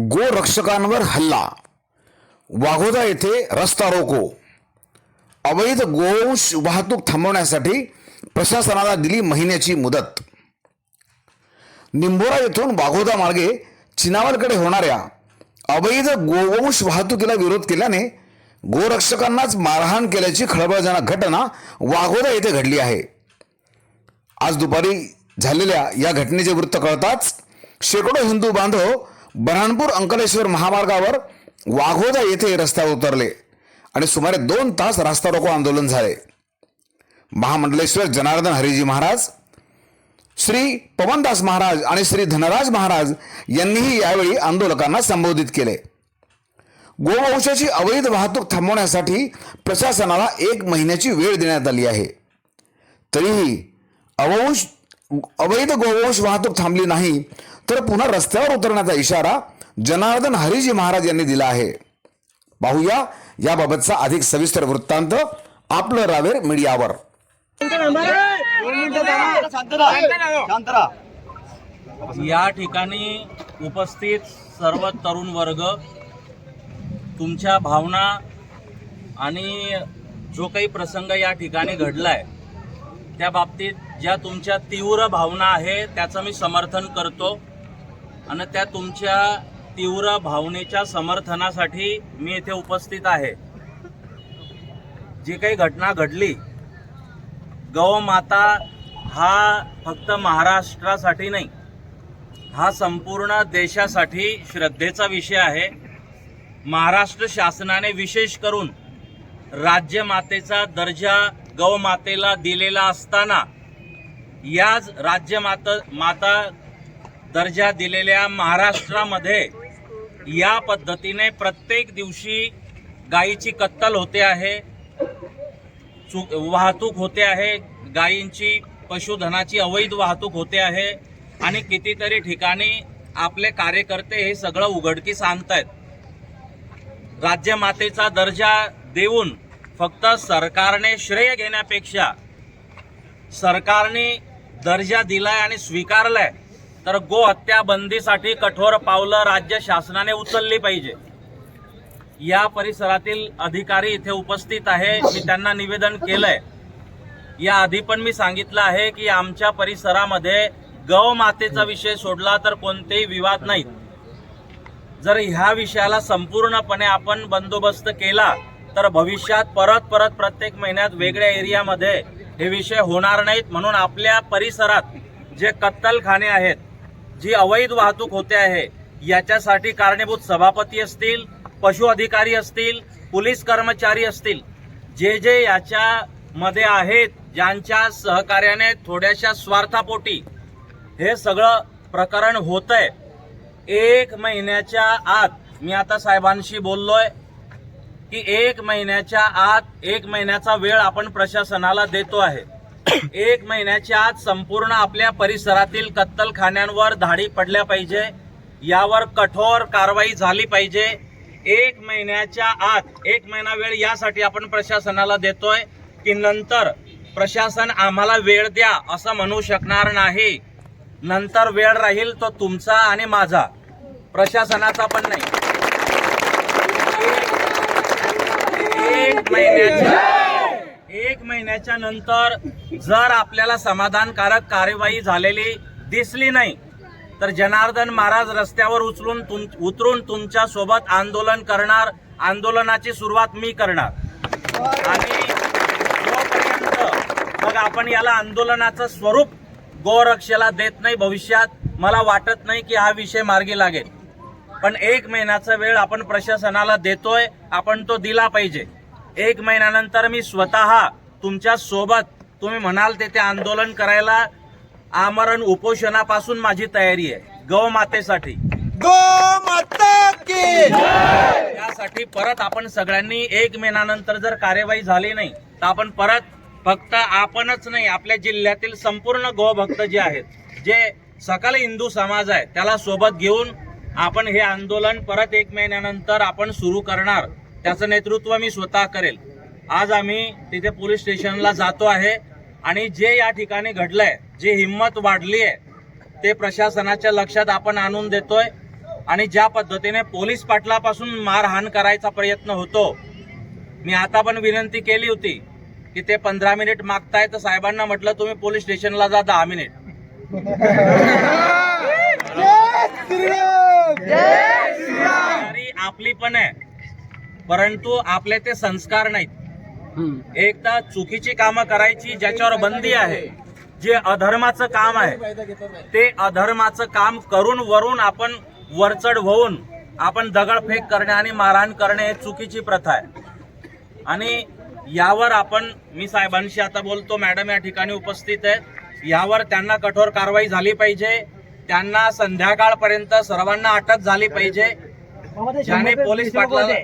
गोरक्षकांवर हल्ला. वाघोदा येथे रस्ता रोको. अवैध गोवंश वाहतूक थांबवण्यासाठी प्रशासनाला दिली महिन्याची मुदत. निंबोरा येथून वाघोदा मार्गे चिनावलकडे होणाऱ्या अवैध गोवंश वाहतुकीला विरोध केल्याने गोरक्षकांनाच मारहाण केल्याची खळबळजनक घटना वाघोदा येथे घडली आहे. आज दुपारी झालेल्या या घटनेचे वृत्त कळताच शेकडो हिंदू बांधव बऱ्हाणपूर अंकलेश्वर महामार्गावर वाघोदा येथे रस्त्यावर उतरले आणि सुमारे दोन तास रास्ता रोको आंदोलन झाले. महामंडलेश्वर जनार्दन हरिजी महाराज श्री पवनदास महाराज आणि श्री धनराज महाराज यांनीही यावेळी आंदोलकांना संबोधित केले. गोवंशाची अवैध वाहतूक थांबवण्यासाठी प्रशासनाला एक महिन्याची वेळ देण्यात आली आहे. तरीही अवंश अवैध गोवंश वाहतूक थांबली नाही तर पुन्हा रस्त्यावर उतरण्याचा इशारा जनार्दन हरिजी महाराज यांनी दिला आहे. पाहूया याबाबतचा अधिक सविस्तर वृत्तांत आपलं रावेर मीडियावर. या ठिकाणी उपस्थित सर्व तरुण वर्ग तुमच्या भावना आणि जो काही प्रसंग या ठिकाणी घडलाय त्या बाबतीत ज्या तुमच्या तीव्र भावना आहे त्याचं मी समर्थन करतो. आणि त्या तुमच्या तीव्र भावनेच्या समर्थनासाठी मी इथे उपस्थित आहे. जी काही घटना घडली गौमाता हा फक्त महाराष्ट्रासाठी नाही हा संपूर्ण देशासाठी श्रद्धेचा विषय आहे. महाराष्ट्र शासनाने विशेष करून राज्यमातेचा दर्जा गौमातेला दिलेला असताना याच राज्य माता दर्जा दिलेल्या महाराष्ट्रामध्ये या पद्धतीने प्रत्येक दिवशी गायीची कत्तल होते आहे चु- वाहतूक होते आहे गायींची पशुधनाची अवैध वाहतूक होते आहे आणि कितीतरी ठिकाणी आपले कार्यकर्ते हे सगळं उघडकीस आणतायत राज्यमातेचा दर्जा देऊन फक्त सरकारने श्रेय घेण्यापेक्षा सरकारने दर्जा दिलाय आणि स्वीकारलाय तर गो हत्या बंदीसाठी कठोर पावलं राज्य शासनाने उचलली पाहिजे. या परिसरातील अधिकारी इथे उपस्थित आहे मी त्यांना निवेदन केलंय. या आधी पण मी सांगितलं आहे की आमच्या परिसरामध्ये गौमातेचा विषय सोडला तर कोणतेही विवाद नाहीत. जर ह्या विषयाला संपूर्णपणे आपण बंदोबस्त केला तर भविष्यात परत परत प्रत्येक महिन्यात वेगळ्या एरियामध्ये हे विषय होणार नाहीत म्हणून आपल्या परिसरात जे कत्तलखाने आहेत जी अवैध वाहतूक होते आहे याच्यासाठी कारणीभूत सभापती असतील पशु अधिकारी असतील पोलीस कर्मचारी असतील जे जे याच्यामध्ये आहेत ज्यांच्या सहकार्याने थोड्याशा स्वार्थापोटी हे सगळं प्रकरण होतंय. एक महिन्याच्या आत मी आता साहेबांशी बोललोय. की एक महिन्याच्या आत एक महिन्याचा वेळ आपण प्रशासनाला देतो आहे. एक महिन्याच्या आत संपूर्ण आपल्या परिसरातील कत्तलखान्यांवर धाडी पडल्या पाहिजे यावर कठोर कारवाई झाली पाहिजे. एक महिन्याच्या आत एक महिना वेळ यासाठी आपण प्रशासनाला देतोय की नंतर प्रशासन आम्हाला वेळ द्या असं म्हणू शकणार नाही. नंतर वेळ राहील तो तुमचा आणि माझा. प्रशासनाचा पण नाही एक महिन्याच्या झाल्याच्यानंतर जर आपल्याला समाधानकारक कार्यवाही झालेली दिसली नाही तर जनार्दन महाराज रस्त्यावर उचलून तुम उतरून तुमच्यासोबत आंदोलन करणार आंदोलनाची सुरुवात मी करणार. आणि जोपर्यंत मग आपण याला आंदोलनाचं स्वरूप गोरक्षेला देत नाही भविष्यात मला वाटत नाही की हा विषय मार्गी लागेल. पण एक महिन्याचा वेळ आपण प्रशासनाला देतोय आपण तो दिला पाहिजे. एक महिन्यानंतर मी स्वतः तुमच्यासोबत तुम्ही म्हणाल तेथे आंदोलन करायला आमरण उपोषणापासून माझी तयारी आहे. गौ मातेसाठी. गो माता की यासाठी परत आपण सगळ्यांनी एक महिन्यानंतर जर कार्यवाही झाली नाही तर आपण परत फक्त आपणच नाही आपल्या जिल्ह्यातील संपूर्ण गोभक्त जे आहेत जे सकल हिंदू समाज आहे त्याला सोबत घेऊन आपण हे आंदोलन परत एक महिन्यानंतर आपण सुरू करणार. त्याचं नेतृत्व मी स्वतः करेल. आज आम्ही तिथे पोलीस स्टेशनला जातो आहे आणि जे या ठिकाणी घडलंय जी हिंमत वाढली आहे ते प्रशासनाच्या लक्षात आपण आणून देतोय आणि ज्या पद्धतीने पोलीस पाटलापासून मारहाण करायचा प्रयत्न होतो मी आता पण विनंती केली होती की ते पंधरा मिनिट मागताय तर साहेबांना म्हटलं तुम्ही पोलीस स्टेशनला जा दहा मिनिट. आपली पण आहे परंतु आपले ते संस्कार नाहीत. एकदा चुकीची कामं करायची ज्याच्यावर बंदी आहे जे अधर्माचं काम आहे ते अधर्माचं काम करून वरून आपण वरचढ होऊन आपण दगडफेक करणे आणि मारहाण करणे हे चुकीची प्रथा आहे. आणि यावर आपण मी साहेबांशी आता बोलतो मॅडम या ठिकाणी उपस्थित आहेत. यावर त्यांना कठोर कारवाई झाली पाहिजे. त्यांना संध्याकाळपर्यंत सर्वांना अटक झाली पाहिजे. ज्याने पोलीस पाटलाला